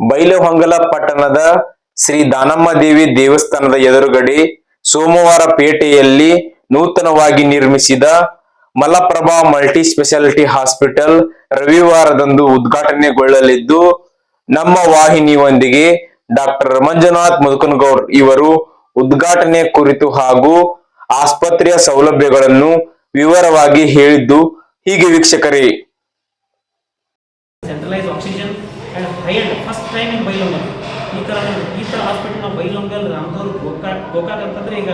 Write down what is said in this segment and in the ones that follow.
ಬೈಲಹೊಂಗಲ ಪಟ್ಟಣದ ಶ್ರೀ ದಾನಮ್ಮ ದೇವಿ ದೇವಸ್ಥಾನದ ಎದುರುಗಡೆ ಸೋಮವಾರ ಪೇಟೆಯಲ್ಲಿ ನೂತನವಾಗಿ ನಿರ್ಮಿಸಿದ ಮಲಪ್ರಭಾ ಮಲ್ಟಿ ಸ್ಪೆಷಾಲಿಟಿ ಹಾಸ್ಪಿಟಲ್ ರವಿವಾರದಂದು ಉದ್ಘಾಟನೆಗೊಳ್ಳಲಿದ್ದು, ನಮ್ಮ ವಾಹಿನಿಯೊಂದಿಗೆ ಡಾಕ್ಟರ್ ಮಂಜುನಾಥ್ ಮುದುಕನಗೌಡ್ ಇವರು ಉದ್ಘಾಟನೆ ಕುರಿತು ಹಾಗೂ ಆಸ್ಪತ್ರೆಯ ಸೌಲಭ್ಯಗಳನ್ನು ವಿವರವಾಗಿ ಹೇಳಿದ್ದು ಹೀಗೆ ವೀಕ್ಷಕರೇ. Centralise oxygen and first time in Bailongal ಈ ಥರ ಈ ಥರ ಹಾಸ್ಪಿಟಲ್ನ ಬೈಲೊಂಗಲ್ ರಾಮದೂರ್ ಗೋಕಾಕ್ ಗೋಕಾಕ್ ಅಂತಂದರೆ ಈಗ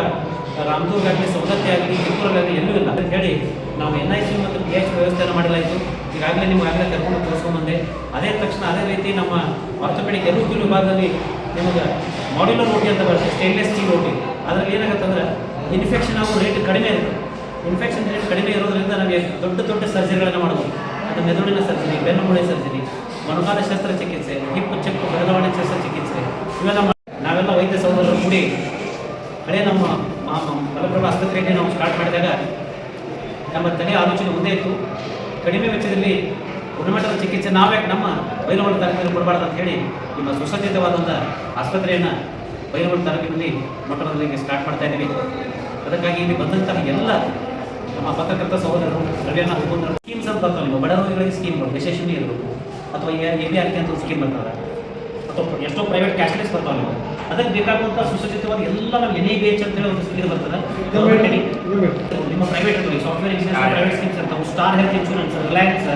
ರಾಮದೂರ್ ಆಗಲಿ ಸೌದತ್ತಿ ಆಗಲಿ ಕಿತ್ತೂರಾಗಲಿ ಎಲ್ಲೂ ಇಲ್ಲ. ಅಂತ ಹೇಳಿ ನಾವು ಎನ್ ಐ ಸಿ ಮತ್ತು ಪಿ ಎಚ್ ವ್ಯವಸ್ಥೆಯನ್ನು ಮಾಡಲಾಯಿತು. ಈಗಾಗಲೇ ಆಗಲೇ ಕರ್ಕೊಂಡು ತೋರಿಸ್ಕೊಂಡ್ಬಂದೆ ಅದೇ ತಕ್ಷಣ ಅದೇ ರೀತಿ ನಮ್ಮ ಆರ್ಥೋಪೆಡಿಕ್ ಎಲುಬು ವಿಭಾಗದಲ್ಲಿ ನಿಮಗೆ ಮಾಡ್ಯುಲರ್ ರೋಟಿ ಅಂತ ಬರುತ್ತೆ ಸ್ಟೇನ್ಲೆಸ್ ಸ್ಟೀಲ್ ರೋಟಿ ಅದರಲ್ಲಿ ಏನಾಗುತ್ತೆ ಅಂದ್ರೆ ಇನ್ಫೆಕ್ಷನ್ ಆಗೋ ರೇಟ್ ಕಡಿಮೆ ಇರುತ್ತೆ. ಇನ್ಫೆಕ್ಷನ್ ರೇಟ್ ಕಡಿಮೆ ಇರೋದ್ರಿಂದ ನಮಗೆ ದೊಡ್ಡ ದೊಡ್ಡ ಸರ್ಜರಿಗಳನ್ನು ಮಾಡ್ಬೋದು. ಅದು ಮೆದುಳಿನ ಸರ್ಜರಿ ಬೆನ್ನುಮೂಳೆ ಸರ್ಜರಿ ಮೊಣಕಾಲ ಶಸ್ತ್ರಚಿಕಿತ್ಸೆ, ಹಿಪ್ಪು, ಚಿಪ್ಪು ಬದಲಾವಣೆ ಶಸ್ತ್ರಚಿಕಿತ್ಸೆ, ಇವೆಲ್ಲ ನಾವೆಲ್ಲ ವೈದ್ಯ ಸಹೋದರರು ಕೂಡಿ ಹಳೆ ನಮ್ಮ ಮಲಪ್ರಭಾ ಆಸ್ಪತ್ರೆಯಲ್ಲಿ ನಾವು ಸ್ಟಾರ್ಟ್ ಮಾಡಿದಾಗ ನಮ್ಮ ತಲೆ ಆಲೋಚನೆ ಒಂದೇ ಇತ್ತು. ಕಡಿಮೆ ವೆಚ್ಚದಲ್ಲಿ ಗುಣಮಟ್ಟದ ಚಿಕಿತ್ಸೆ ನಾವೇ ನಮ್ಮ ಬೈಲವಾಡ ತಾಲೂಕಿನಲ್ಲಿ ಕೊಡಬಾರ್ದು ಅಂತ ಹೇಳಿ ನಿಮ್ಮ ಸುಸಜ್ಜಿತವಾದಂಥ ಆಸ್ಪತ್ರೆಯನ್ನು ಬೈಲವಾಡ ತಾಲೂಕಿನಲ್ಲಿ ಮೊಟ್ಟಮೊದಲಿಗೆ ಸ್ಟಾರ್ಟ್ ಮಾಡ್ತಾ ಇದ್ದೀವಿ. ಅದಕ್ಕಾಗಿ ಇಲ್ಲಿ ಬಂದಂತಹ ಎಲ್ಲ ನಮ್ಮ ಪತ್ರಕರ್ತ ಸಹೋದರರು ಸ್ಕೀಮ್ಸ್ ಅಂತ ಬರ್ತಾವೆ ನಿಮ್ಮ ಬಡ ರೋಗಿಗಳಿಗೆ ಸ್ಕೀಮ್ಗಳು ಇರಬೇಕು ಅಥವಾ ಎ ಬಿ ಆರ್ ಕೆ ಅಂತ ಸ್ಕೀಮ್ ಬರ್ತದೆ ಅಥವಾ ಎಷ್ಟೋ ಪ್ರೈವೇಟ್ ಕ್ಯಾಶ್ಲೆಸ್ ಬರ್ತಾವೆ ನೀವು ಅದಕ್ಕೆ ಬೇಕಾಗುವಂಥ ಸುಸಜ್ಜಿತವಾದ ಎಲ್ಲ ನಮ್ಮ ಎನಿ ಬೇಚ್ ಅಂತ ಹೇಳಿ ಅಂತೇಳಿ ಒಂದು ಸ್ಕೀಮ್ ಬರ್ತದೆ. ನಿಮ್ಮ private software insurance private schemes ಇರ್ತಾವೆ ಸ್ಟಾರ್ ಹೆಲ್ತ್ ಇನ್ಶೂರೆನ್ಸ್ ರಿಲಯನ್ಸ್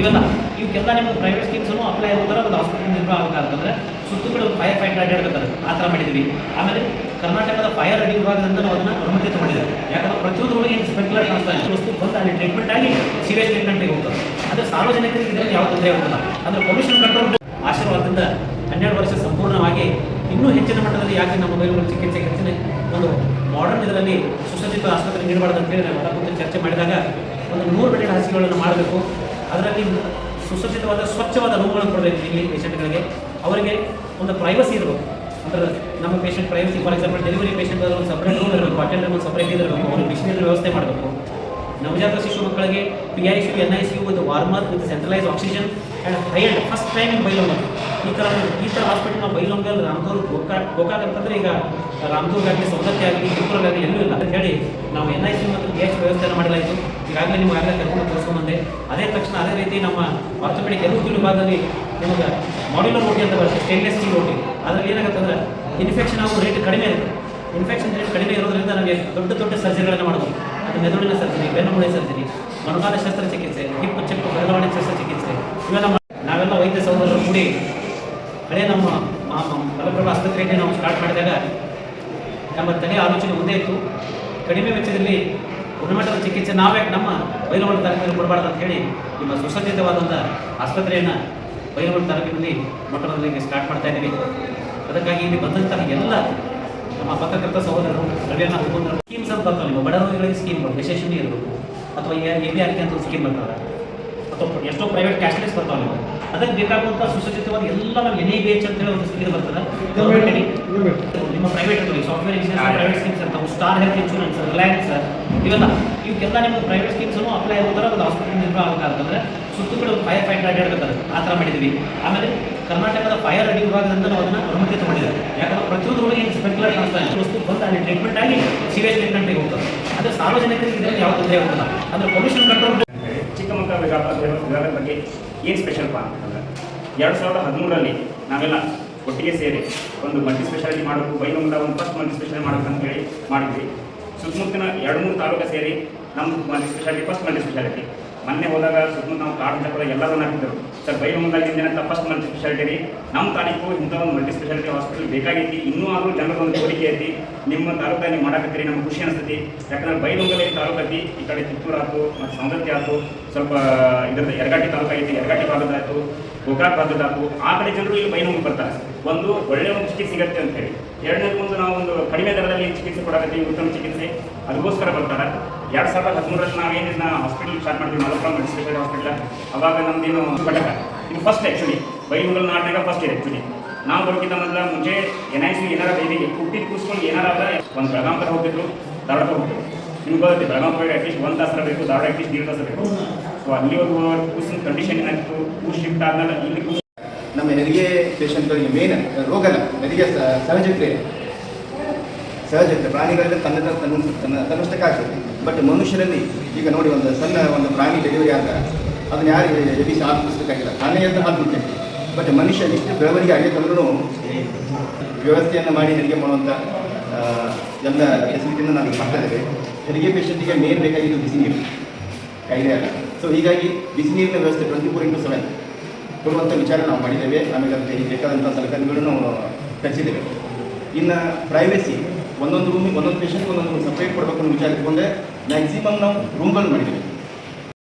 ಇವೆಲ್ಲ. ಇವಕ್ಕೆಲ್ಲ ನಿಮ್ಗೆ ಪ್ರೈವೇಟ್ ಸ್ಕೀಮ್ಸನ್ನು ಅಪ್ಲೈ ಆಗೋದ್ರೆ ಒಂದು ಹಾಸ್ಪಿಟಲ್ ನಿರ್ಮಾಣ ಆಗಬೇಕಾದ್ರೆ ಸುತ್ತುಗಳು ಫೈರ್ ಫೈಟರ್ ಅಡ್ಡಾಡ್ಬೇಕಾದ್ರೆ ಆ ಥರ ಮಾಡಿದ್ವಿ ಆಮೇಲೆ ಕರ್ನಾಟಕದ ಫೈರ್ ರೆಡಿ ವಿಭಾಗದಿಂದ ನಾವು ಅದನ್ನು ಅನುಮತಿ ತಗೊಂಡಿದ್ದೇವೆ. ಯಾಕಂದ್ರೆ ಪ್ರತಿಯೊಂದು ಏನು ಸ್ಪೆಕ್ಯುಲರ್ ಕಾಣಿಸ್ತಾ ವಸ್ತು ಬಂದು ಅಲ್ಲಿ ಟ್ರೀಟ್ಮೆಂಟ್ ಆಗಿ ಸೀರಿಯಸ್ ಟ್ರೀಟ್ಮೆಂಟ್ಗೆ ಹೋಗ್ತದೆ. ಅಂದರೆ ಸಾರ್ವಜನಿಕರಿಗೆ ಇದರಲ್ಲಿ ಯಾವ ತೊಂದರೆ ಆಗೋಲ್ಲ ಅಂದರೆ ಪೊಲ್ಯೂಷನ್ ಕಂಟ್ರೋಲ್ ಆಶೀರ್ವಾದದಿಂದ ಹನ್ನೆರಡು ವರ್ಷ ಸಂಪೂರ್ಣವಾಗಿ ಇನ್ನೂ ಹೆಚ್ಚಿನ ಮಟ್ಟದಲ್ಲಿ ಯಾಕೆ ನಮ್ಮ ಬೈಲುಗಳ ಚಿಕಿತ್ಸೆ ಹೆಚ್ಚಿನ ಒಂದು ಮಾಡರ್ನ್ ಇದರಲ್ಲಿ ಸುಸಜ್ಜಿತ ಆಸ್ಪತ್ರೆ ನೀಡಬಾರ್ದು ಅಂತ ಹೇಳಿ ನಾವು ಹೊರ ಕೂತು ಚರ್ಚೆ ಮಾಡಿದಾಗ ಒಂದು ನೂರು ಬೆಡ್ ಹಾಸಿಗೆಗಳನ್ನು ಮಾಡಬೇಕು. ಅದರಲ್ಲಿ ಸುಸಜ್ಜಿತವಾದ, ಸ್ವಚ್ಛವಾದ ರೂಮ್ಗಳನ್ನು ಕೊಡಬೇಕು ಇಲ್ಲಿ ಪೇಷಂಟ್ಗಳಿಗೆ. ಅವರಿಗೆ ಒಂದು ಪ್ರೈವಸಿ ಇರಬೇಕು. ಅಂದ್ರೆ ನಮ್ಮ patient privacy for example delivery patient ಒಂದು ಸಪ್ರೇಟ್ ರೂಮ್ ಇರಬೇಕು ಅಟೆಂಡರ್ ಒಂದು ಸಪ್ರೇಟ್ ಇರಬೇಕು ಅವ್ರಿಗೆ ಮಿಷನರಿ ವ್ಯವಸ್ಥೆ ಮಾಡಬೇಕು. ನವಜಾತ ಶಿಶು ಮಕ್ಕಳಿಗೆ P I C N I C ಒಂದು warmer with centralise oxygen and high first time in Bailongal ಈ ಥರ ಈ ಥರ ಹಾಸ್ಪಿಟಲ್ ನಾವು ಬೈಲೊಂಗಲ್ ರಾಮದೂರ್ ಗೋಕಾಕ್ ಗೋಕಾಕ್ ಅಂತಂದರೆ ಈಗ ರಾಮದೂರ್ಗೆ ಆಗಲಿ ಸೌಲಭ್ಯ ಆಗಲಿ ಕಿತ್ತೂರಾಗಲಿ ಎಲ್ಲೂ ಇಲ್ಲ. ಅಂತ ಹೇಳಿ ನಾವು ಎನ್ ಐ ಸಿ ಮತ್ತು ಪಿ ಎಚ್ ವ್ಯವಸ್ಥೆಯನ್ನು ಮಾಡಲಾಯಿತು. ಈಗಾಗಲೇ ನಿಮ್ಗೆ ಆಗಲೇ ಕರ್ಕೊಂಡು ತೋರಿಸ್ಕೊಂಡ್ಬಂದೆ ಅದೇ ತಕ್ಷಣ ಅದೇ ರೀತಿ ನಮ್ಮ ಆರ್ಥೋಪೆಡಿಕ್ ಎಲುಬು ಭಾಗದಲ್ಲಿ ನಿಮಗೆ ಮಾಡ್ಯುಲರ್ ರೋಟಿ ಅಂತ ಬರುತ್ತೆ ಸ್ಟೇನ್ಲೆಸ್ ಸ್ಟೀಲ್ ರೋಟಿ ಅದರಲ್ಲಿ ಏನಾಗುತ್ತೆ ಅಂದರೆ ಇನ್ಫೆಕ್ಷನ್ ಆಗೋ ರೇಟ್ ಕಡಿಮೆ ಇರುತ್ತೆ. ಇನ್ಫೆಕ್ಷನ್ ರೇಟ್ ಕಡಿಮೆ ಇರೋದ್ರಿಂದ ನಮಗೆ ದೊಡ್ಡ ದೊಡ್ಡ ಸರ್ಜರಿಗಳನ್ನು ಮಾಡ್ಬೋದು. ಅದು ಮೆದುಳಿನ ಸರ್ಜರಿ ಬೆನ್ನು ಮೂಳೆ ಸರ್ಜರಿ ಮೊಣಕಾಲ ಶಸ್ತ್ರಚಿಕಿತ್ಸೆ, ಹಿಪ್ಪು ಚೆಕ್ಕು ಬದಲಾವಣೆ ಶಸ್ತ್ರಚಿಕಿತ್ಸೆ, ಇವೆಲ್ಲ ನಾವೆಲ್ಲ ವೈದ್ಯ ಸಹೋದರರು ಕೂಡಿ ಹಳೆ ನಮ್ಮ ಮಲಪ್ರಭಾ ಆಸ್ಪತ್ರೆಯಲ್ಲಿ ನಾವು ಸ್ಟಾರ್ಟ್ ಮಾಡಿದಾಗ ನಮ್ಮ ತಲೆ ಆಲೋಚನೆ ಒಂದೇ ಇತ್ತು. ಕಡಿಮೆ ವೆಚ್ಚದಲ್ಲಿ ಗುಣಮಟ್ಟದ ಚಿಕಿತ್ಸೆ ನಾವೇ ನಮ್ಮ ಬೈಲುಗಳ ತಾಲೂಕಿನಲ್ಲಿ ಕೊಡಬಾರ್ದು ಅಂತ ಹೇಳಿ ನಿಮ್ಮ ಸುಸಜ್ಜಿತವಾದಂಥ ಆಸ್ಪತ್ರೆಯನ್ನು ಬೈಲುಗಳ ತಾಲೂಕಿನಲ್ಲಿ ಮೊಟ್ಟಮೊದಲಿಗೆ ಸ್ಟಾರ್ಟ್ ಮಾಡ್ತಾ ಇದ್ದೀವಿ. ಅದಕ್ಕಾಗಿ ಇಲ್ಲಿ ಬಂದಂತಹ ಎಲ್ಲ ನಮ್ಮ ಪತ್ರಕರ್ತ ಸಹೋದರರು ರವಿಯನ್ನ ಹುಡುಗರು ಸ್ಕೀಮ್ಸ್ ಅಂತ ಬರ್ತಾವೆ ನಿಮ್ಮ ಬಡ ರೋಗಿಗಳಿಗೆ ಸ್ಕೀಮ್ಗಳು ವಿಶೇಷಣೆ ಇರಬೇಕು. ಅಥವಾ ಎ ಬಿ ಆರ್ ಕೆ ಅಂತ ಒಂದು ಸ್ಕೀಮ್ ಬರ್ತದೆ ಅಥವಾ ಎಷ್ಟೋ ಪ್ರೈವೇಟ್ ಕ್ಯಾಶ್ಲೆಸ್ ಬರ್ತಾವೆ ನೀವು ಅದಕ್ಕೆ ಬೇಕಾಗುವಂಥ ಸುಸಜ್ಜಿತವಾದ ಎಲ್ಲ ನಮ್ಮ ಎನ್ ಐ ಬಿ ಎಚ್ ಅಂತೇಳಿ ಒಂದು ಸ್ಕೀಮ್ ಬರ್ತದೆ. ನಿಮ್ಮ private software insurance private schemes ಇರ್ತಾವೆ ಸ್ಟಾರ್ ಹೆಲ್ತ್ ಇನ್ಶೂರೆನ್ಸ್ ರಿಲಯನ್ಸ್ ಇವೆಲ್ಲ. ಇವಕ್ಕೆಲ್ಲ ನಿಮ್ಮ ಪ್ರೈವೇಟ್ ಸ್ಕೀಮ್ಸನ್ನು ಅಪ್ಲೈ ಆಗೋದ್ರ ಒಂದು ಹಾಸ್ಪಿಟಲ್ ನಿರ್ಮಾಣ ಆಗಬೇಕಾದ್ರೆ ಒಂದು ಫೈರ್ ಫೈಟರ್ ಅಡ್ಡಾಡ್ಬೇಕಾದ್ರೆ ಆ ಥರ ಮಾಡಿದ್ವಿ ಆಮೇಲೆ ಕರ್ನಾಟಕದ ಫೈರ್ ರೆಡಿ ವಿಭಾಗದಿಂದ ನಾವು ಅದನ್ನು ಅನುಮತಿ ತಗೊಂಡಿದ್ದೇವೆ. ಯಾಕಂದ್ರೆ ಪ್ರತಿಯೊಂದು ಏನು ಸ್ಪೆಕ್ಯುಲರ್ ಕಾಣಿಸ್ತಾ ವಸ್ತು ಬಂದು ಅಲ್ಲಿ ಟ್ರೀಟ್ಮೆಂಟ್ ಆಗಿ ಸೀರಿಯಸ್ ಟ್ರೀಟ್ಮೆಂಟ್ಗೆ ಹೋಗ್ತದೆ. ಆದರೆ ಸಾರ್ವಜನಿಕರಿಗೆ ಇದರಲ್ಲಿ ಯಾವ ತೊಂದರೆ ಆಗುತ್ತಿಲ್ಲ ಅಂದರೆ ಪೊಲ್ಯೂಷನ್ ಕಂಟ್ರೋಲ್ ಚಿಕ್ಕಮಕ್ಕಳ ವಿಭಾಗ ವಿಭಾಗದ ಬಗ್ಗೆ ಏನು ಸ್ಪೆಷಲ್ಪಾ ಅಂತಂದ್ರೆ, ಎರಡು ಸಾವಿರದ ಹದಿಮೂರರಲ್ಲಿ ನಾವೆಲ್ಲ ಒಟ್ಟಿಗೆ ಸೇರಿ ಒಂದು ಮಲ್ಟಿ ಸ್ಪೆಷಾಲಿಟಿ ಮಾಡಬೇಕು ಬೈಲೊಂಗಲ ಒಂದು ಫಸ್ಟ್ ಮಲ್ಟಿ ಸ್ಪೆಷಾಲಿಟಿ ಮಾಡಬೇಕು ಅಂತ ಹೇಳಿ ಮಾಡಿದ್ವಿ. ಸುತ್ತಮುತ್ತಿನ ಎರಡು ಮೂರು ತಾಲೂಕು ಸೇರಿ ನಮ್ಮ multi speciality first multi speciality ಮೊನ್ನೆ ಹೋದಾಗ ಸುತ್ತಮುತ್ತ ನಾವು ಕಾರ್ಡ್ ಎಲ್ಲವನ್ನು ಎಲ್ಲರೂ ಹಾಕಿದ್ರು. ಸರ್ ಬೈಲೊಂಗಲದಿಂದ ಫಸ್ಟ್ ಮಲ್ಟಿ ಸ್ಪೆಷಾಲಿಟಿ ರೀ. ನಮ್ಮ ತಾಲೂಕು ಇಂಥ ಒಂದು ಮಲ್ಟಿ ಸ್ಪೆಷಾಲಿಟಿ ಹಾಸ್ಪಿಟಲ್ ಬೇಕಾಗೈತಿ ಇನ್ನೂ ಆದರೂ ಜನರ ಒಂದು ಕೋರಿಕೆ ಐತಿ. ನಿಮ್ಮ ತಾಲೂಕಲ್ಲಿ ಮಾಡಾಕತ್ತೀರಿ, ನಮ್ಗೆ ಖುಷಿ ಅನಿಸ್ತೈತಿ. ಯಾಕಂದ್ರೆ ಬೈಲೊಂಗಲ ತಾಲೂಕು ಐತಿ ಈ ಕಡೆ ಕಿತ್ತೂರು ಆಯ್ತು, ಮತ್ತು ಸೌಂದರ್ಯ ಆಯ್ತು. ಸ್ವಲ್ಪ ಇದ್ರದ್ದು ಯರಗಾಟಿ ತಾಲೂಕು ಐತಿ ಯರಗಾಟಿ ಭಾಗದಾಯ್ತು ಗೋಕಾಕ್ ಆ ಕಡೆ ಜನರು ಇಲ್ಲಿ ಬೈನೋಗಿ ಬರ್ತಾರೆ. ಒಂದು ಒಳ್ಳೆಯ ಒಂದು ಚಿಕಿತ್ಸೆ ಸಿಗತ್ತೆ ಅಂತ ಹೇಳಿ. ಎರಡನೇದು ಒಂದು ನಾವು ಒಂದು ಕಡಿಮೆ ದರದಲ್ಲಿ ಚಿಕಿತ್ಸೆ ಕೊಡಕತ್ತೀವಿ ಉತ್ತಮ ಚಿಕಿತ್ಸೆ, ಅದಕ್ಕೋಸ್ಕರ ಬರ್ತಾರೆ. ಎರಡು ಸಾವಿರದ ಹದಿಮೂರರಲ್ಲಿ ನಾವೇನು ಇದನ್ನ ಹಾಸ್ಪಿಟಲ್ ಸ್ಟಾರ್ಟ್ ಮಾಡ್ತೀವಿ ಮಲಪ್ರಭಾ ಮೆಡಿಸಿನ್ ಹಾಸ್ಪಿಟಲ್ ಅವಾಗ ನಮ್ದೇನು ಘಟಕ? ಇದು ಫಸ್ಟ್ ಆ್ಯಕ್ಚುಲಿ ಬೈಲೊಂಗಲ್ ನಾಡಿನಾಗ ಫಸ್ಟ್ ಇದೆ ಆ್ಯಕ್ಚುಲಿ ನಾವು ಬರೋಕ್ಕಿಂತ ಮೊದಲ ಮುಂಚೆ ಎನ್ ಐ ಸಿ ಏನಾರ ಬೈದಿಗೆ ಹುಟ್ಟಿದ ಕೂಸ್ಕೊಂಡು ಏನಾರ ಒಂದು ಬೆಳಗಾಂ ಥರ ಹೋಗ್ತಿದ್ರು ಧಾರವಾಡ ಹೋಗ್ತಿದ್ರು. ನಿಮ್ಗೆ ಬರುತ್ತೆ ಬೆಳಗಾಂ ಹೋಗಿ ಅಟ್ಲೀಸ್ಟ್ ಒಂದು ತಾಸರ ಬೇಕು, ಧಾರವಾಡ ಅಟ್ಲೀಸ್ಟ್ ನೀರು ತಾಸ ಬೇಕು. ಸೊ ಅಲ್ಲಿವರೆಗೂ ಕೂಸಿನ ಕಂಡೀಷನ್ ಏನಾಗಿತ್ತು ಕೂಸ್ ಶಿಫ್ಟ್ ಆದ್ಮೇಲೆ ಇಲ್ಲಿ ನಮ್ಮ ಹೆರಿಗೆ ಪೇಷಂಟ್ಗಳಿಗೆ ಮೇನ್ ರೋಗ ಅಲ್ಲ, ಹೆರಿಗೆ ಸಹಜ ಕ್ರಿಯೆ ಸಹಜ ಪ್ರಾಣಿಗಳಲ್ಲಿ ತನ್ನ ತನ್ನ ತನ್ನ ತನ್ನಷ್ಟಕ್ಕಾಗ್ತದೆ ಬಟ್ ಮನುಷ್ಯರಲ್ಲಿ ಈಗ ನೋಡಿ ಒಂದು ಸಣ್ಣ ಒಂದು ಪ್ರಾಣಿ ಡೆಲಿವರಿ ಆದಾಗ ಅದನ್ನ ಯಾರು ಎಬಿಸಿ ಹಾಲು ಕುಡಿಸ್ಬೇಕಾಗಿಲ್ಲ. ತಾನೇ ಅಂತ ಕುಡ್ತೇನೆ ಬಟ್ ಮನುಷ್ಯ ಎಷ್ಟು ಬೆಳವಣಿಗೆ ಆಗಬೇಕಂದ್ರೂ ವ್ಯವಸ್ಥೆಯನ್ನು ಮಾಡಿ ಹೆರಿಗೆ ಮಾಡುವಂಥ ಎಲ್ಲ ಫೆಸಿಲಿಟಿನ ನಾವು ಮಾಡ್ತಾ ಇದ್ದೇವೆ ಹೆರಿಗೆ ಪೇಷಂಟಿಗೆ ಮೇನ್ ಬೇಕಾಗಿದ್ದು ಬಿಸಿ ನೀರು. ಕಾಯಿಲೆ ಅಲ್ಲ. ಸೊ ಹೀಗಾಗಿ ಬಿಸಿ ನೀರಿನ ವ್ಯವಸ್ಥೆ ಟ್ವೆಂಟಿ ಫೋರ್ ಇಂಟು ಸೆವೆನ್ ಕೊಡುವಂಥ ವಿಚಾರ ನಾವು ಮಾಡಿದ್ದೇವೆ. ಆಮೇಲೆ ಅದಕ್ಕೆ ಬೇಕಾದಂಥ ಸಲಕರಣೆಗಳನ್ನು ತರಿಸಿದ್ದೇವೆ. ಇನ್ನು ಪ್ರೈವೇಸಿ ಒಂದೊಂದು ರೂಮಿಗೆ ಒಂದೊಂದು ಪೇಷಂಟ್ ಒಂದೊಂದು ಸಪ್ರೇಟ್ ಕೊಡಬೇಕು ಅನ್ನೋ ವಿಚಾರ ಇಟ್ಕೊಂಡೆ ಮ್ಯಾಕ್ಸಿಮಮ್ ನಾವು ರೂಮ್ಗಳು ಮಾಡಿದ್ದೇವೆ.